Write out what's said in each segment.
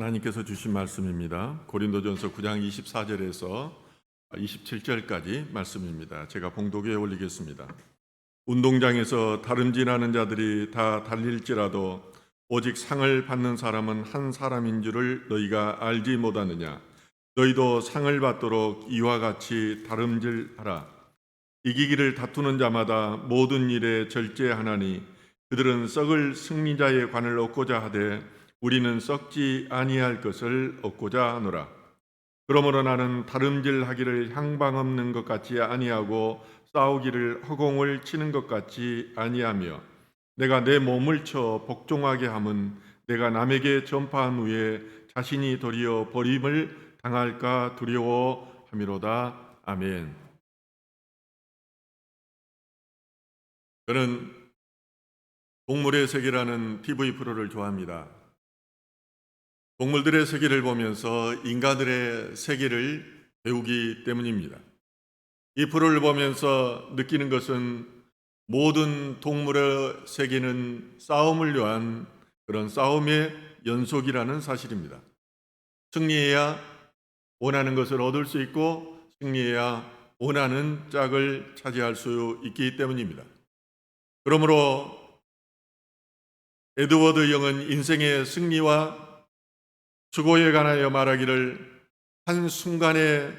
하나님께서 주신 말씀입니다. 고린도전서 9장 24절에서 27절까지 말씀입니다. 제가 봉독에 올리겠습니다. 운동장에서 다름질하는 자들이 다 달릴지라도 오직 상을 받는 사람은 한 사람인 줄을 너희가 알지 못하느냐 너희도 상을 받도록 이와 같이 다름질하라 이기기를 다투는 자마다 모든 일에 절제하나니 그들은 썩을 승리자의 관을 얻고자 하되 우리는 썩지 아니할 것을 얻고자 하노라 그러므로 나는 다름질하기를 향방 없는 것 같이 아니하고 싸우기를 허공을 치는 것 같이 아니하며 내가 내 몸을 쳐 복종하게 함은 내가 남에게 전파한 후에 자신이 도리어 버림을 당할까 두려워 함이로다 아멘. 저는 동물의 세계라는 TV 프로를 좋아합니다. 동물들의 세계를 보면서 인간들의 세계를 배우기 때문입니다. 이 프로를 보면서 느끼는 것은 모든 동물의 세계는 싸움을 위한 그런 싸움의 연속이라는 사실입니다. 승리해야 원하는 것을 얻을 수 있고 승리해야 원하는 짝을 차지할 수 있기 때문입니다. 그러므로 에드워드 영은 인생의 승리와 수고에 관하여 말하기를 한 순간의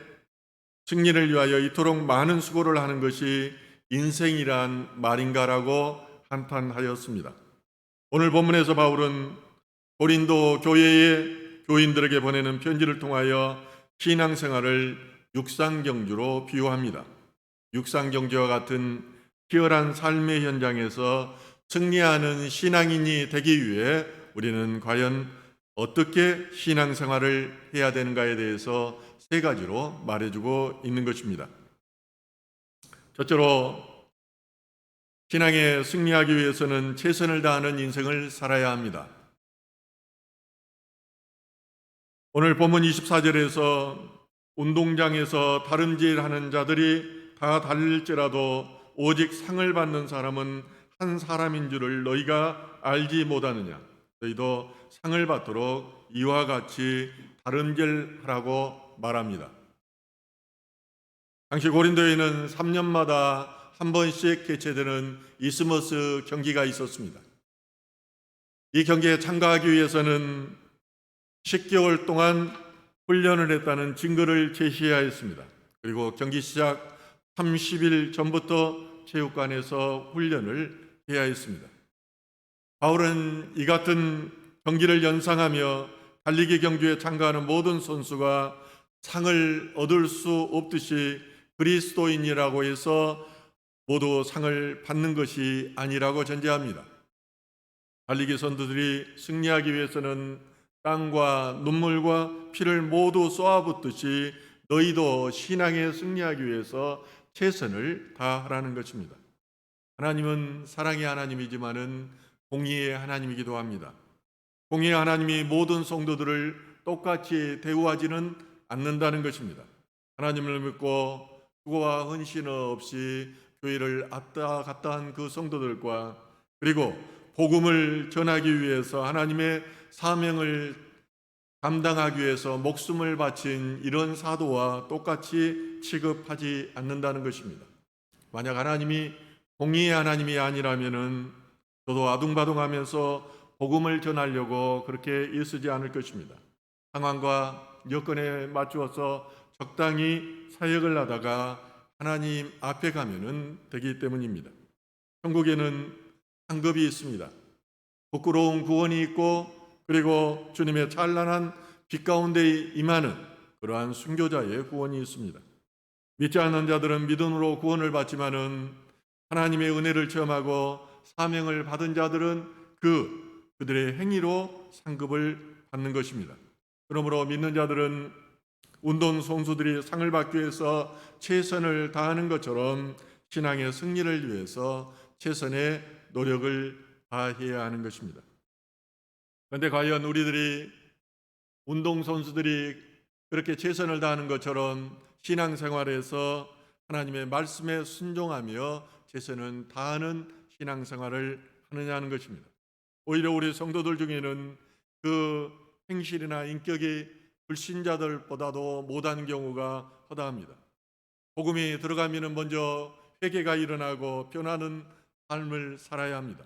승리를 위하여 이토록 많은 수고를 하는 것이 인생이란 말인가라고 한탄하였습니다. 오늘 본문에서 바울은 고린도 교회의 교인들에게 보내는 편지를 통하여 신앙생활을 육상경주로 비유합니다. 육상경주와 같은 치열한 삶의 현장에서 승리하는 신앙인이 되기 위해 우리는 과연 어떻게 신앙생활을 해야 되는가에 대해서 세 가지로 말해주고 있는 것입니다. 첫째로 신앙에 승리하기 위해서는 최선을 다하는 인생을 살아야 합니다. 오늘 본문 24절에서 운동장에서 다름질하는 자들이 다 달릴지라도 오직 상을 받는 사람은 한 사람인 줄을 너희가 알지 못하느냐 너희도 상을 받도록 이와 같이 다름질하라고 말합니다. 당시 고린도에는 3년마다 한 번씩 개최되는 이스머스 경기가 있었습니다. 이 경기에 참가하기 위해서는 10개월 동안 훈련을 했다는 증거를 제시해야 했습니다. 그리고 경기 시작 30일 전부터 체육관에서 훈련을 해야 했습니다. 바울은 이 같은 경기를 연상하며 달리기 경주에 참가하는 모든 선수가 상을 얻을 수 없듯이 그리스도인이라고 해서 모두 상을 받는 것이 아니라고 전제합니다. 달리기 선수들이 승리하기 위해서는 땅과 눈물과 피를 모두 쏘아붓듯이 너희도 신앙에 승리하기 위해서 최선을 다하라는 것입니다. 하나님은 사랑의 하나님이지만은 공의의 하나님이기도 합니다. 공의의 하나님이 모든 성도들을 똑같이 대우하지는 않는다는 것입니다. 하나님을 믿고 수고와 헌신 없이 교회를 왔다 갔다 한 그 성도들과 그리고 복음을 전하기 위해서 하나님의 사명을 감당하기 위해서 목숨을 바친 이런 사도와 똑같이 취급하지 않는다는 것입니다. 만약 하나님이 공의의 하나님이 아니라면은 저도 아둥바둥하면서 복음을 전하려고 그렇게 일쓰지 않을 것입니다. 상황과 여건에 맞추어서 적당히 사역을 하다가 하나님 앞에 가면은 되기 때문입니다. 천국에는 상급이 있습니다. 부끄러운 구원이 있고 그리고 주님의 찬란한 빛 가운데 임하는 그러한 순교자의 구원이 있습니다. 믿지 않는 자들은 믿음으로 구원을 받지만은 하나님의 은혜를 체험하고 사명을 받은 자들은 그 그들의 행위로 상급을 받는 것입니다. 그러므로 믿는 자들은 운동 선수들이 상을 받기 위해서 최선을 다하는 것처럼 신앙의 승리를 위해서 최선의 노력을 다해야 하는 것입니다. 그런데 과연 우리들이 운동 선수들이 그렇게 최선을 다하는 것처럼 신앙 생활에서 하나님의 말씀에 순종하며 최선을 다하는 신앙 생활을 하느냐 하는 것입니다. 오히려 우리 성도들 중에는 그 행실이나 인격이 불신자들보다도 못한 경우가 허다합니다. 복음이 들어가면 먼저 회개가 일어나고 변하는 삶을 살아야 합니다.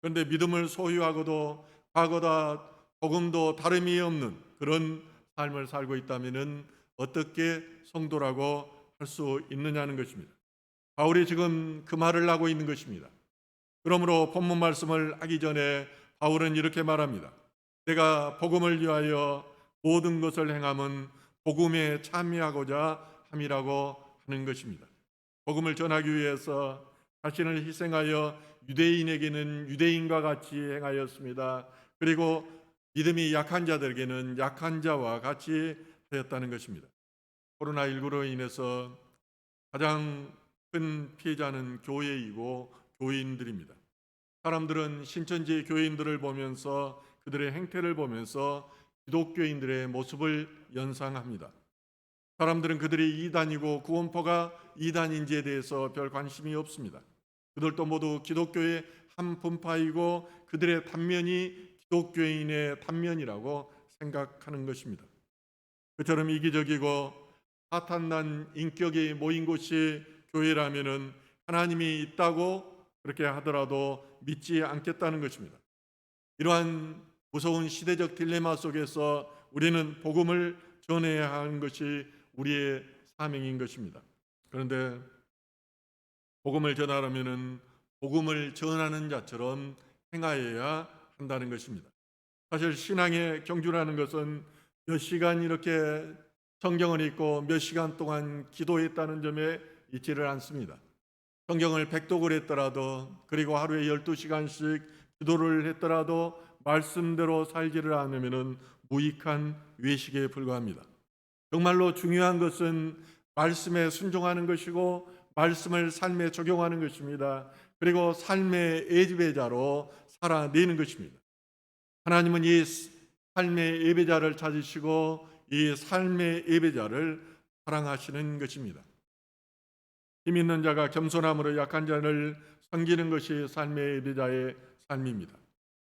그런데 믿음을 소유하고도 과거다 복음도 다름이 없는 그런 삶을 살고 있다면 어떻게 성도라고 할 수 있느냐는 것입니다. 바울이 지금 그 말을 하고 있는 것입니다. 그러므로 본문 말씀을 하기 전에 바울은 이렇게 말합니다. 내가 복음을 위하여 모든 것을 행함은 복음에 참여하고자 함이라고 하는 것입니다. 복음을 전하기 위해서 자신을 희생하여 유대인에게는 유대인과 같이 행하였습니다. 그리고 믿음이 약한 자들에게는 약한 자와 같이 하였다는 것입니다. 코로나19로 인해서 가장 큰 피해자는 교회이고 교인들입니다. 사람들은 신천지 교인들을 보면서 그들의 행태를 보면서 기독교인들의 모습을 연상합니다. 사람들은 그들이 이단이고 구원포가 이단인지에 대해서 별 관심이 없습니다. 그들도 모두 기독교의 한 분파이고 그들의 단면이 기독교인의 단면이라고 생각하는 것입니다. 그처럼 이기적이고 사탄난 인격이 모인 곳이 교회라면은 하나님이 있다고 그렇게 하더라도 믿지 않겠다는 것입니다. 이러한 무서운 시대적 딜레마 속에서 우리는 복음을 전해야 하는 것이 우리의 사명인 것입니다. 그런데 복음을 전하려면은 복음을 전하는 자처럼 행하여야 한다는 것입니다. 사실 신앙의 경주라는 것은 몇 시간 이렇게 성경을 읽고 몇 시간 동안 기도했다는 점에 있지를 않습니다. 성경을 백독을 했더라도 그리고 하루에 12시간씩 기도를 했더라도 말씀대로 살지를 않으면 무익한 외식에 불과합니다. 정말로 중요한 것은 말씀에 순종하는 것이고 말씀을 삶에 적용하는 것입니다. 그리고 삶의 예배자로 살아내는 것입니다. 하나님은 이 삶의 예배자를 찾으시고 이 삶의 예배자를 사랑하시는 것입니다. 힘 있는 자가 겸손함으로 약한 자를 섬기는 것이 삶의 예배자의 삶입니다.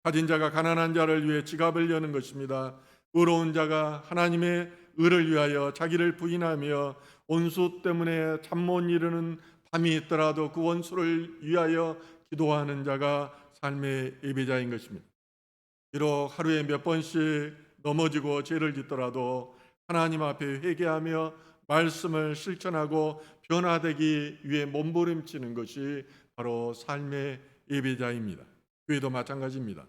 가진 자가 가난한 자를 위해 지갑을 여는 것입니다. 의로운 자가 하나님의 의를 위하여 자기를 부인하며 원수 때문에 잠 못 이루는 밤이 있더라도 그 원수를 위하여 기도하는 자가 삶의 예배자인 것입니다. 비록 하루에 몇 번씩 넘어지고 죄를 짓더라도 하나님 앞에 회개하며 말씀을 실천하고 변화되기 위해 몸부림치는 것이 바로 삶의 예배자입니다. 교회도 마찬가지입니다.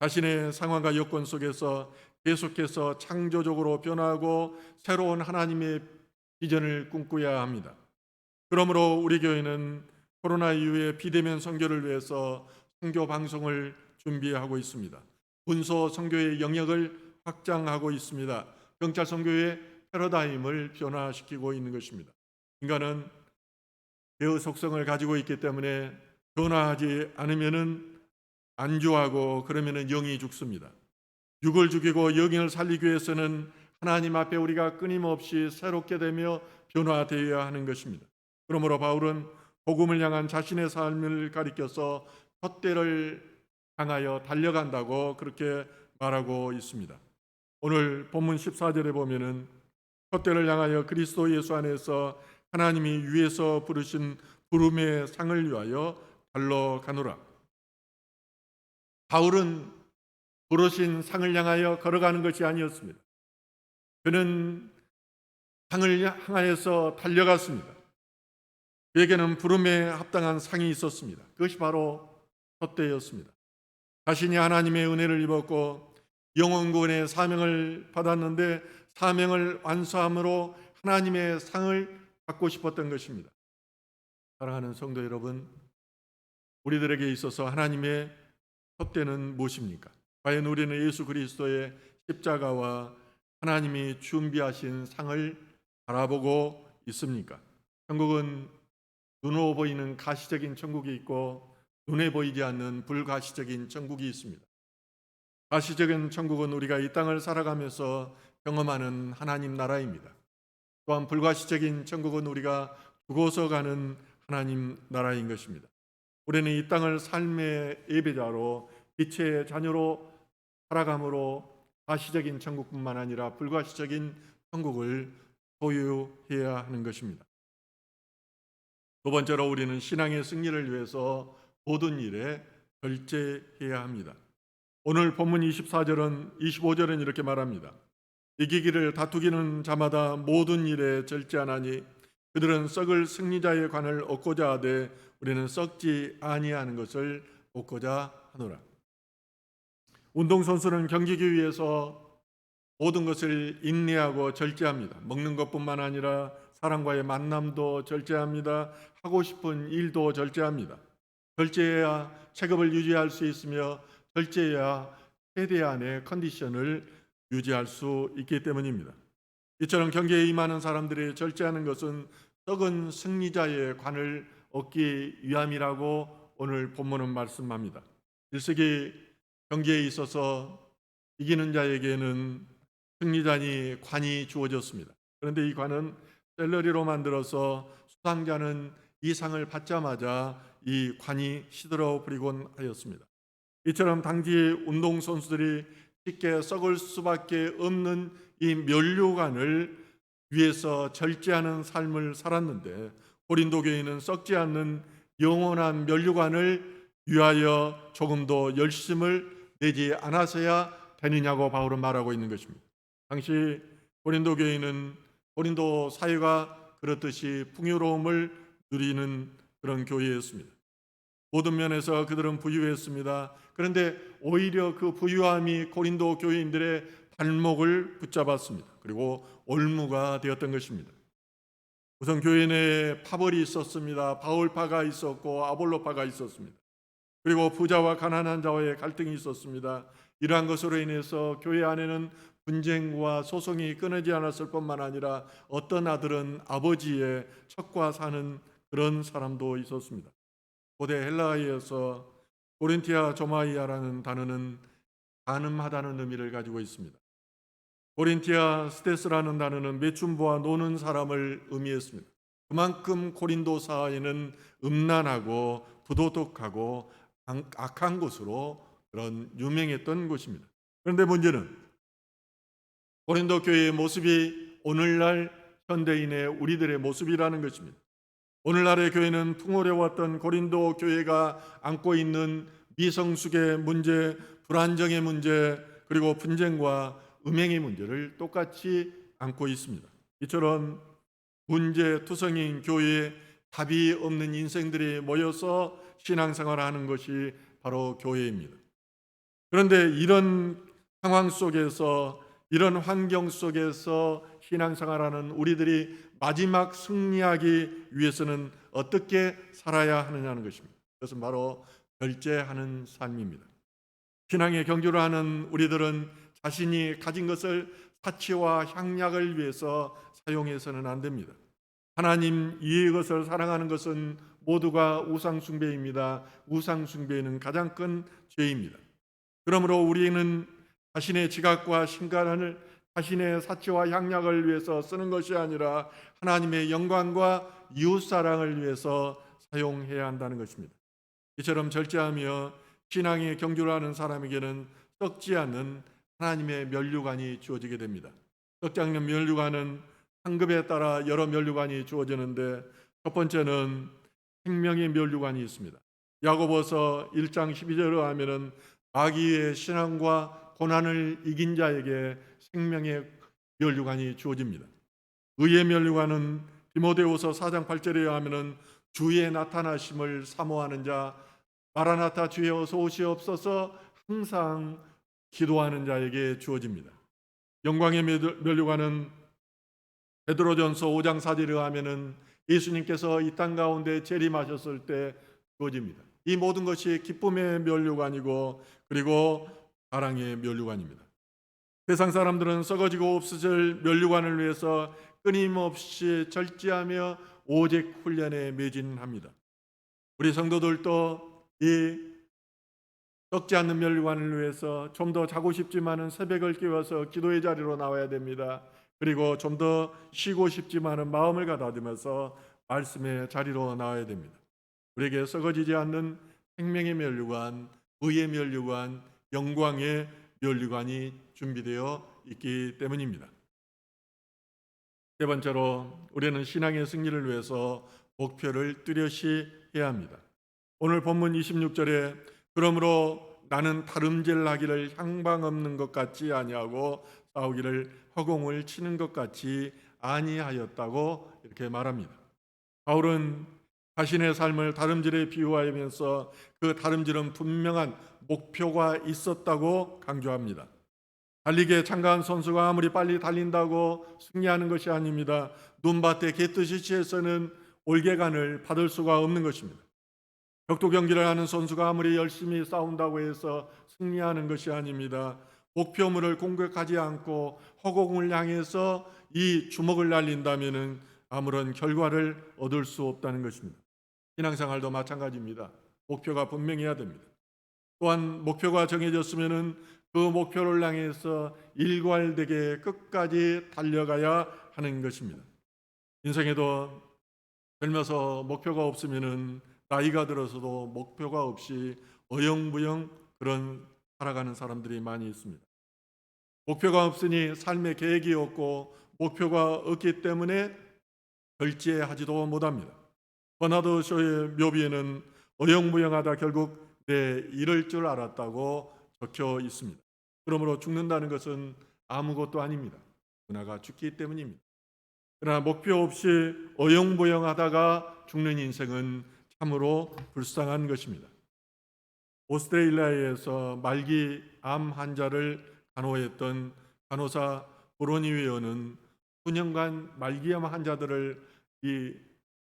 자신의 상황과 여건 속에서 계속해서 창조적으로 변화하고 새로운 하나님의 비전을 꿈꿔야 합니다. 그러므로 우리 교회는 코로나 이후에 비대면 선교를 위해서 선교 방송을 준비하고 있습니다. 문서 선교의 영역을 확장하고 있습니다. 경찰 선교의 패러다임을 변화시키고 있는 것입니다. 인간은 개의 속성을 가지고 있기 때문에 변화하지 않으면은 안주하고 그러면은 영이 죽습니다. 육을 죽이고 영을 살리기 위해서는 하나님 앞에 우리가 끊임없이 새롭게 되며 변화되어야 하는 것입니다. 그러므로 바울은 복음을 향한 자신의 삶을 가리켜서 헛되를 향하여 달려간다고 그렇게 말하고 있습니다. 오늘 본문 14절에 보면은 헛되를 향하여 그리스도 예수 안에서 하나님이 위에서 부르신 부름의 상을 위하여 달러 가노라. 바울은 부르신 상을 향하여 걸어가는 것이 아니었습니다. 그는 상을 향하여서 달려갔습니다. 그에게는 부름에 합당한 상이 있었습니다. 그것이 바로 헛되였습니다. 자신이 하나님의 은혜를 입었고 영원군의 사명을 받았는데 사명을 완수함으로 하나님의 상을 받고 싶었던 것입니다. 사랑하는 성도 여러분, 우리들에게 있어서 하나님의 헛되는 무엇입니까? 과연 우리는 예수 그리스도의 십자가와 하나님이 준비하신 상을 바라보고 있습니까? 천국은 눈으로 보이는 가시적인 천국이 있고 눈에 보이지 않는 불가시적인 천국이 있습니다. 가시적인 천국은 우리가 이 땅을 살아가면서 경험하는 하나님 나라입니다. 또한 불가시적인 천국은 우리가 죽어서 가는 하나님 나라인 것입니다. 우리는 이 땅을 삶의 예배자로 빛의 자녀로 살아감으로 가시적인 천국뿐만 아니라 불가시적인 천국을 소유해야 하는 것입니다. 두 번째로 우리는 신앙의 승리를 위해서 모든 일에 절제해야 합니다. 오늘 본문 24절은 25절은 이렇게 말합니다. 이기기를 다투기는 자마다 모든 일에 절제하나니 그들은 썩을 승리자의 관을 얻고자 하되 우리는 썩지 아니하는 것을 얻고자 하노라. 운동선수는 경기기 위해서 모든 것을 인내하고 절제합니다. 먹는 것뿐만 아니라 사람과의 만남도 절제합니다. 하고 싶은 일도 절제합니다. 절제해야 체급을 유지할 수 있으며 절제해야 세대 안의 컨디션을 유지할 수 있기 때문입니다. 이처럼 경기에 임하는 사람들이 절제하는 것은 썩은 승리자의 관을 얻기 위함이라고 오늘 본문은 말씀합니다. 1세기 경기에 있어서 이기는 자에게는 승리자니 관이 주어졌습니다. 그런데 이 관은 셀러리로 만들어서 수상자는 이 상을 받자마자 이 관이 시들어 버리곤 하였습니다. 이처럼 당시 운동 선수들이 쉽게 썩을 수밖에 없는 이 면류관을 위해서 절제하는 삶을 살았는데 고린도 교회는 썩지 않는 영원한 면류관을 위하여 조금 더 열심을 내지 않아서야 되느냐고 바울은 말하고 있는 것입니다. 당시 고린도 교회는 고린도 사회가 그렇듯이 풍요로움을 누리는 그런 교회였습니다. 모든 면에서 그들은 부유했습니다. 그런데 오히려 그 부유함이 고린도 교회인들의 발목을 붙잡았습니다. 그리고 올무가 되었던 것입니다. 우선 교회 내에 파벌이 있었습니다. 바울파가 있었고 아볼로파가 있었습니다. 그리고 부자와 가난한 자와의 갈등이 있었습니다. 이러한 것으로 인해서 교회 안에는 분쟁과 소송이 끊어지 않았을 뿐만 아니라 어떤 아들은 아버지의 척과 사는 그런 사람도 있었습니다. 고대 헬라어에서 고린티아 조마이아라는 단어는 가늠하다는 의미를 가지고 있습니다. 고린티아 스테스라는 단어는 매춘부와 노는 사람을 의미했습니다. 그만큼 고린도 사회는 음란하고 부도덕하고 악한 곳으로 그런 유명했던 곳입니다. 그런데 문제는 고린도 교회의 모습이 오늘날 현대인의 우리들의 모습이라는 것입니다. 오늘날의 교회는 풍요로웠던 고린도 교회가 안고 있는 미성숙의 문제, 불안정의 문제, 그리고 분쟁과 음행의 문제를 똑같이 안고 있습니다. 이처럼 문제 투성인 교회에 답이 없는 인생들이 모여서 신앙생활을 하는 것이 바로 교회입니다. 그런데 이런 상황 속에서 이런 환경 속에서 신앙생활하는 우리들이 마지막 승리하기 위해서는 어떻게 살아야 하느냐는 것입니다. 그것은 바로 결제하는 삶입니다. 신앙의 경주를 하는 우리들은 자신이 가진 것을 사치와 향락을 위해서 사용해서는 안 됩니다. 하나님 이의 것을 사랑하는 것은 모두가 우상숭배입니다. 우상숭배는 가장 큰 죄입니다. 그러므로 우리는 자신의 지각과 신간을 자신의 사치와 향락을 위해서 쓰는 것이 아니라 하나님의 영광과 이웃 사랑을 위해서 사용해야 한다는 것입니다. 이처럼 절제하며 신앙의 경주를 하는 사람에게는 썩지 않는 하나님의 면류관이 주어지게 됩니다. 썩지 않는 면류관은 상급에 따라 여러 면류관이 주어지는데 첫 번째는 생명의 면류관이 있습니다. 야고보서 1장 12절을 하면은 마귀의 신앙과 고난을 이긴 자에게 생명의 면류관이 주어집니다. 의의 면류관은 디모데후서 4장 8절에 의하면은 주의 나타나심을 사모하는 자 마라나타 주의 어서 오시옵소서 항상 기도하는 자에게 주어집니다. 영광의 면류관은 베드로전서 5장 4절에 의하면은 예수님께서 이 땅 가운데 재림하셨을 때 주어집니다. 이 모든 것이 기쁨의 면류관이고 그리고 사랑의 면류관입니다. 세상 사람들은 썩어지고 없어질 면류관을 위해서 끊임없이 절제하며 오직 훈련에 매진합니다. 우리 성도들도 이 썩지 않는 면류관을 위해서 좀 더 자고 싶지만은 새벽을 깨워서 기도의 자리로 나와야 됩니다. 그리고 좀 더 쉬고 싶지만은 마음을 가다듬어서 말씀의 자리로 나와야 됩니다. 우리에게 썩어지지 않는 생명의 면류관, 의의 면류관, 영광의 면류관이 준비되어 있기 때문입니다. 세 번째로 우리는 신앙의 승리를 위해서 목표를 뚜렷이 해야 합니다. 오늘 본문 26절에 그러므로 나는 다름질하기를 향방 없는 것 같지 아니하고 싸우기를 허공을 치는 것 같이 아니하였다고 이렇게 말합니다. 바울은 자신의 삶을 다름질에 비유하면서 그 다름질은 분명한 목표가 있었다고 강조합니다. 달리기에 참가한 선수가 아무리 빨리 달린다고 승리하는 것이 아닙니다. 눈밭에 개뜨시 치에서는 올개간을 받을 수가 없는 것입니다. 격투 경기를 하는 선수가 아무리 열심히 싸운다고 해서 승리하는 것이 아닙니다. 목표물을 공격하지 않고 허공을 향해서 이 주먹을 날린다면은 아무런 결과를 얻을 수 없다는 것입니다. 신앙생활도 마찬가지입니다. 목표가 분명해야 됩니다. 또한 목표가 정해졌으면은 그 목표를 향해서 일괄되게 끝까지 달려가야 하는 것입니다. 인생에도 젊어서 목표가 없으면은 나이가 들어서도 목표가 없이 어영부영 그런 살아가는 사람들이 많이 있습니다. 목표가 없으니 삶의 계획이 없고 목표가 없기 때문에 결제하지도 못합니다. 버나드 쇼의 묘비에는 어영부영하다 결국 내 이럴 줄 알았다고 적혀 있습니다. 그러므로 죽는다는 것은 아무것도 아닙니다. 그나가 죽기 때문입니다. 그러나 목표 없이 어영부영하다가 죽는 인생은 참으로 불쌍한 것입니다. 오스트레일리아에서 말기 암 환자를 간호했던 간호사 브로니 웨어는 수년간 말기암 환자들을 이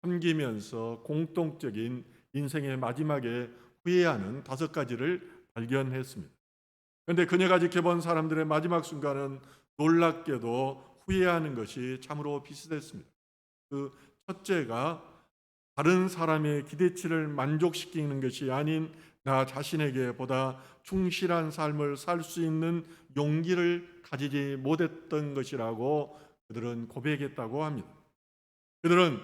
섬기면서 공통적인 인생의 마지막에 후회하는 다섯 가지를 발견했습니다. 그런데 그녀가 지켜본 사람들의 마지막 순간은 놀랍게도 후회하는 것이 참으로 비슷했습니다. 그 첫째가 다른 사람의 기대치를 만족시키는 것이 아닌 나 자신에게 보다 충실한 삶을 살 수 있는 용기를 가지지 못했던 것이라고 그들은 고백했다고 합니다. 그들은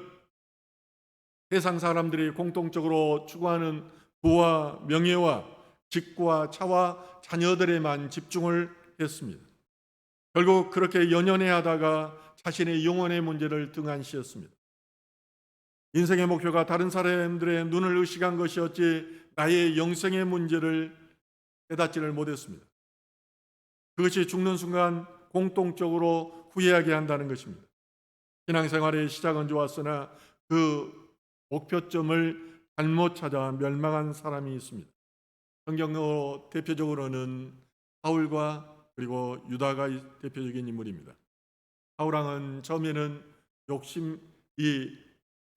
세상 사람들이 공통적으로 추구하는 부와 명예와 직과 차와 자녀들에만 집중을 했습니다. 결국 그렇게 연연해 하다가 자신의 영혼의 문제를 등한시했습니다. 인생의 목표가 다른 사람들의 눈을 의식한 것이었지 나의 영생의 문제를 깨닫지를 못했습니다. 그것이 죽는 순간 공통적으로 후회하게 한다는 것입니다. 신앙생활의 시작은 좋았으나 그 목표점을 잘못 찾아 멸망한 사람이 있습니다. 성경으로 대표적으로는 바울과 그리고 유다가 대표적인 인물입니다. 바울왕은 처음에는 욕심이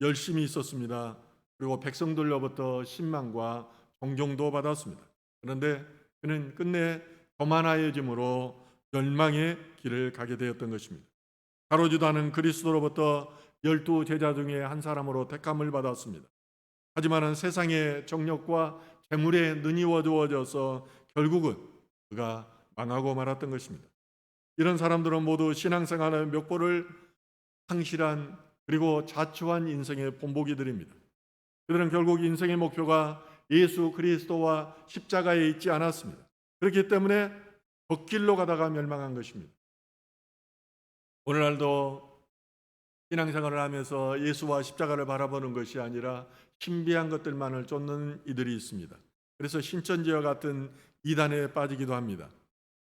열심히 있었습니다. 그리고 백성들로부터 신망과 존경도 받았습니다. 그런데 그는 끝내 거만하여짐으로 멸망의 길을 가게 되었던 것입니다. 가로주다는 그리스도로부터 열두 제자 중에 한 사람으로 택함을 받았습니다. 하지만은 세상의 정력과 재물에 눈이 어두워져서 결국은 그가 망하고 말았던 것입니다. 이런 사람들은 모두 신앙생활의 멱보를 상실한 그리고 자초한 인생의 본보기들입니다. 그들은 결국 인생의 목표가 예수 그리스도와 십자가에 있지 않았습니다. 그렇기 때문에 걷길로 가다가 멸망한 것입니다. 오늘날도 신앙생활을 하면서 예수와 십자가를 바라보는 것이 아니라 신비한 것들만을 쫓는 이들이 있습니다. 그래서 신천지와 같은 이단에 빠지기도 합니다.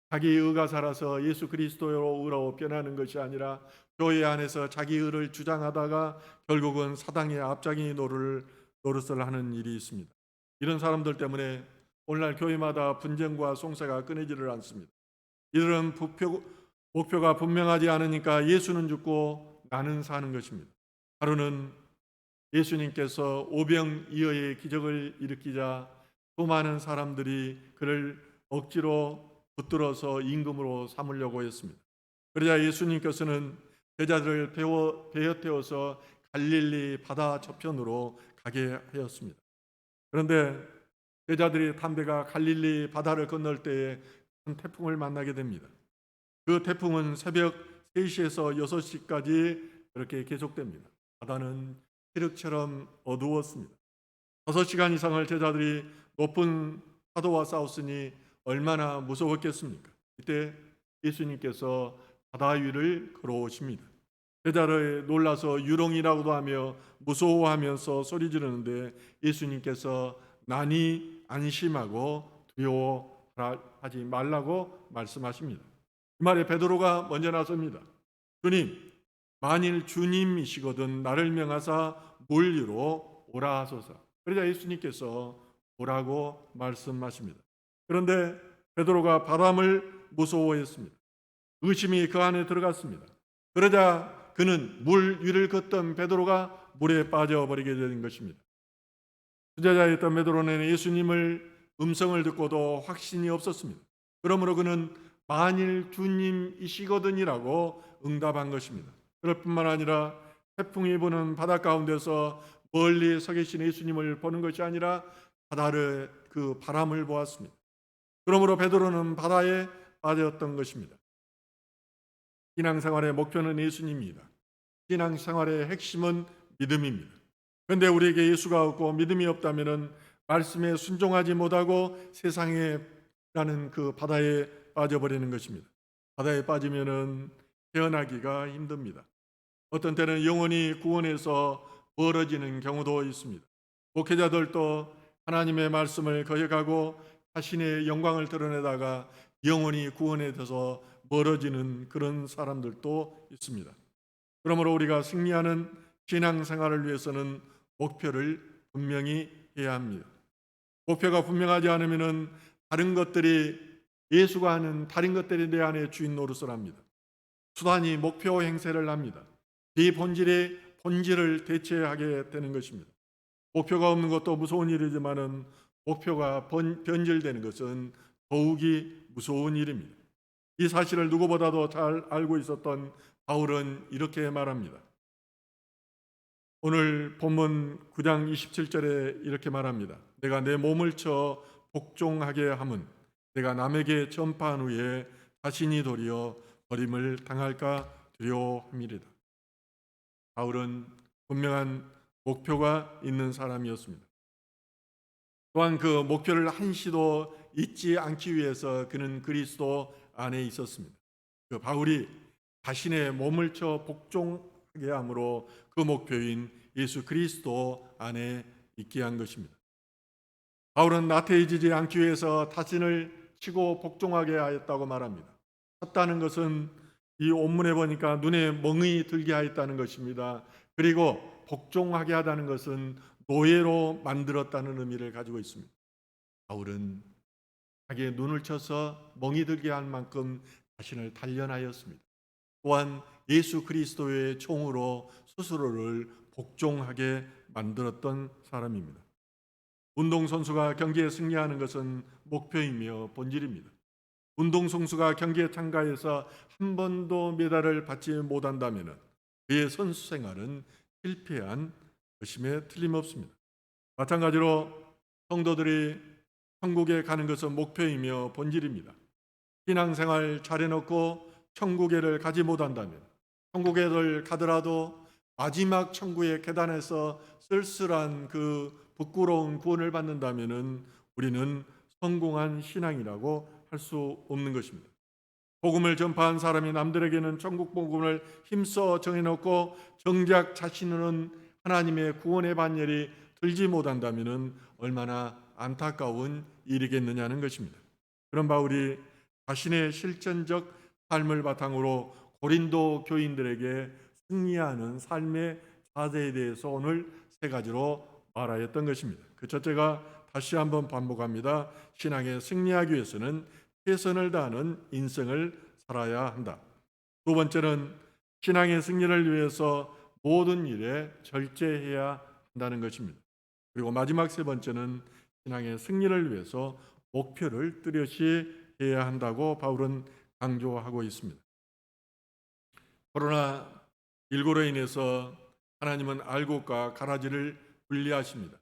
자기 의가 살아서 예수 그리스도로 의로 변하는 것이 아니라 교회 안에서 자기 의를 주장하다가 결국은 사당의 앞장이 노를 노릇을 하는 일이 있습니다. 이런 사람들 때문에 오늘날 교회마다 분쟁과 송사가 끊이지를 않습니다. 이들은 목표가 분명하지 않으니까 예수는 죽고 나는 사는 것입니다. 하루는 예수님께서 오병이어의 기적을 일으키자 수많은 사람들이 그를 억지로 붙들어서 임금으로 삼으려고 했습니다. 그러자 예수님께서는 제자들을 배워 배어 태워서 갈릴리 바다 저편으로 가게 하였습니다. 그런데 제자들이 담배가 갈릴리 바다를 건널 때에 큰 태풍을 만나게 됩니다. 그 태풍은 새벽 3시에서 6시까지 그렇게 계속됩니다. 바다는 칠흑처럼 어두웠습니다. 6시간 이상을 제자들이 높은 파도와 싸웠으니 얼마나 무서웠겠습니까? 이때 예수님께서 바다 위를 걸어오십니다. 제자를 놀라서 유령이라고도 하며 무서워하면서 소리 지르는데 예수님께서 난이 안심하고 두려워하지 말라고 말씀하십니다. 이 말에 베드로가 먼저 나섭니다. 주님, 만일 주님이시거든 나를 명하사 물 위로 오라 하소서. 그러자 예수님께서 오라고 말씀하십니다. 그런데 베드로가 바람을 무서워했습니다. 의심이 그 안에 들어갔습니다. 그러자 그는 물 위를 걷던 베드로가 물에 빠져버리게 된 것입니다. 수제자였던 베드로는 예수님을 음성을 듣고도 확신이 없었습니다. 그러므로 그는 만일 주님이시거든이라고 응답한 것입니다. 그럴 뿐만 아니라 태풍이 부는 바다 가운데서 멀리 서 계신 예수님을 보는 것이 아니라 바다를 그 바람을 보았습니다. 그러므로 베드로는 바다에 빠졌던 것입니다. 신앙생활의 목표는 예수님입니다. 신앙생활의 핵심은 믿음입니다. 그런데 우리에게 예수가 없고 믿음이 없다면 말씀에 순종하지 못하고 세상에 가는 그 바다에 빠져버리는 것입니다. 바다에 빠지면은 태어나기가 힘듭니다. 어떤 때는 영혼이 구원에서 멀어지는 경우도 있습니다. 목회자들도 하나님의 말씀을 거역하고 자신의 영광을 드러내다가 영혼이 구원에 돼서 멀어지는 그런 사람들도 있습니다. 그러므로 우리가 승리하는 신앙 생활을 위해서는 목표를 분명히 해야 합니다. 목표가 분명하지 않으면은 다른 것들이 예수가 하는 다른 것들이 내 안에 주인 노릇을 합니다. 수단이 목표 행세를 합니다. 네 본질의 본질을 대체하게 되는 것입니다. 목표가 없는 것도 무서운 일이지만은 목표가 번, 변질되는 것은 더욱이 무서운 일입니다. 이 사실을 누구보다도 잘 알고 있었던 바울은 이렇게 말합니다. 오늘 본문 9장 27절에 이렇게 말합니다. 내가 내 몸을 쳐 복종하게 함은 내가 남에게 전파한 후에 자신이 도리어 버림을 당할까 두려워함이리다. 바울은 분명한 목표가 있는 사람이었습니다. 또한 그 목표를 한시도 잊지 않기 위해서 그는 그리스도 안에 있었습니다. 그 바울이 자신의 몸을 쳐 복종하게 함으로 그 목표인 예수 그리스도 안에 있게 한 것입니다. 바울은 나태해지지 않기 위해서 자신을 치고 복종하게 하였다고 말합니다. 쳤다는 것은 이 온문에 보니까 눈에 멍이 들게 하였다는 것입니다. 그리고 복종하게 하다는 것은 노예로 만들었다는 의미를 가지고 있습니다. 바울은 자기의 눈을 쳐서 멍이 들게 할 만큼 자신을 단련하였습니다. 또한 예수 그리스도의 총으로 스스로를 복종하게 만들었던 사람입니다. 운동선수가 경기에 승리하는 것은 목표이며 본질입니다. 운동 선수가 경기에 참가해서 한 번도 메달을 받지 못한다면 그의 선수 생활은 실패한 것임에 틀림없습니다. 마찬가지로 성도들이 천국에 가는 것은 목표이며 본질입니다. 신앙생활 잘해놓고 천국에를 가지 못한다면 천국에를 가더라도 마지막 천국의 계단에서 쓸쓸한 그 부끄러운 구원을 받는다면은 우리는 성공한 신앙이라고 할 수 없는 것입니다. 복음을 전파한 사람이 남들에게는 천국 복음을 힘써 정해놓고 정작 자신은 하나님의 구원의 반열이 들지 못한다면은 얼마나 안타까운 일이겠느냐는 것입니다. 그런 바울이 자신의 실천적 삶을 바탕으로 고린도 교인들에게 승리하는 삶의 자세에 대해서 오늘 세 가지로 말하였던 것입니다. 그 첫째가 다시 한번 반복합니다. 신앙에 승리하기 위해서는 최선을 다하는 인생을 살아야 한다. 두 번째는 신앙의 승리를 위해서 모든 일에 절제해야 한다는 것입니다. 그리고 마지막 세 번째는 신앙의 승리를 위해서 목표를 뚜렷이 해야 한다고 바울은 강조하고 있습니다. 코로나 19로 인해서 하나님은 알곡과 가라지를 분리하십니다.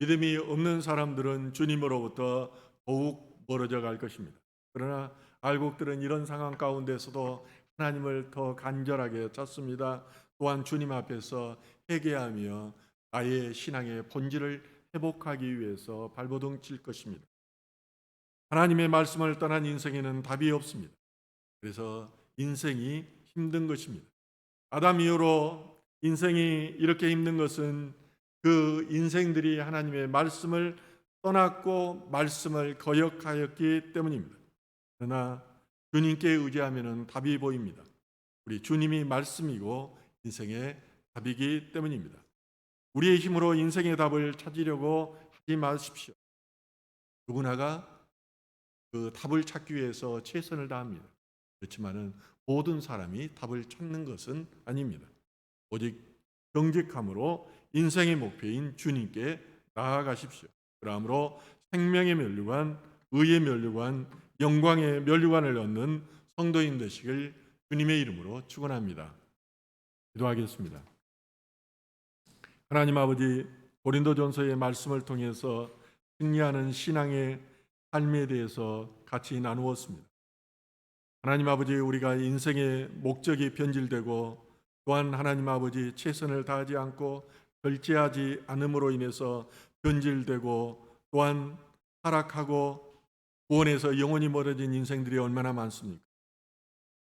믿음이 없는 사람들은 주님으로부터 더욱 멀어져 갈 것입니다. 그러나 알곡들은 이런 상황 가운데서도 하나님을 더 간절하게 찾습니다. 또한 주님 앞에서 회개하며 나의 신앙의 본질을 회복하기 위해서 발버둥 칠 것입니다. 하나님의 말씀을 떠난 인생에는 답이 없습니다. 그래서 인생이 힘든 것입니다. 아담 이후로 인생이 이렇게 힘든 것은 그 인생들이 하나님의 말씀을 떠났고 말씀을 거역하였기 때문입니다. 그러나 주님께 의지하면 답이 보입니다. 우리 주님이 말씀이고 인생의 답이기 때문입니다. 우리의 힘으로 인생의 답을 찾으려고 하지 마십시오. 누구나가 그 답을 찾기 위해서 최선을 다합니다. 그렇지만은 모든 사람이 답을 찾는 것은 아닙니다. 오직 정직함으로 인생의 목표인 주님께 나아가십시오. 그러므로 생명의 면류관, 의의 면류관, 영광의 면류관을 얻는 성도인 되시길 주님의 이름으로 축원합니다. 기도하겠습니다. 하나님 아버지 고린도전서의 말씀을 통해서 승리하는 신앙의 삶에 대해서 같이 나누었습니다. 하나님 아버지 우리가 인생의 목적이 변질되고 또한 하나님 아버지 최선을 다하지 않고 결제하지 않음으로 인해서 변질되고 또한 타락하고 구원에서 영원히 멀어진 인생들이 얼마나 많습니까?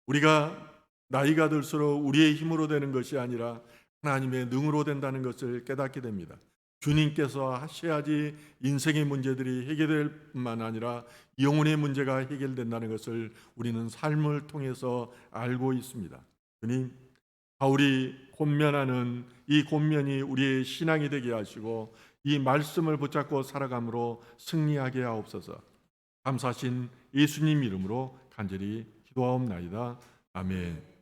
우리가 나이가 들수록 우리의 힘으로 되는 것이 아니라 하나님의 능으로 된다는 것을 깨닫게 됩니다. 주님께서 하셔야지 인생의 문제들이 해결될 뿐만 아니라 영혼의 문제가 해결된다는 것을 우리는 삶을 통해서 알고 있습니다. 주님, 바울이 곤면하는 이 곤면이 우리의 신앙이 되게 하시고 이 말씀을 붙잡고 살아감으로 승리하게 하옵소서. 감사하신 예수님 이름으로 간절히 기도하옵나이다. 아멘.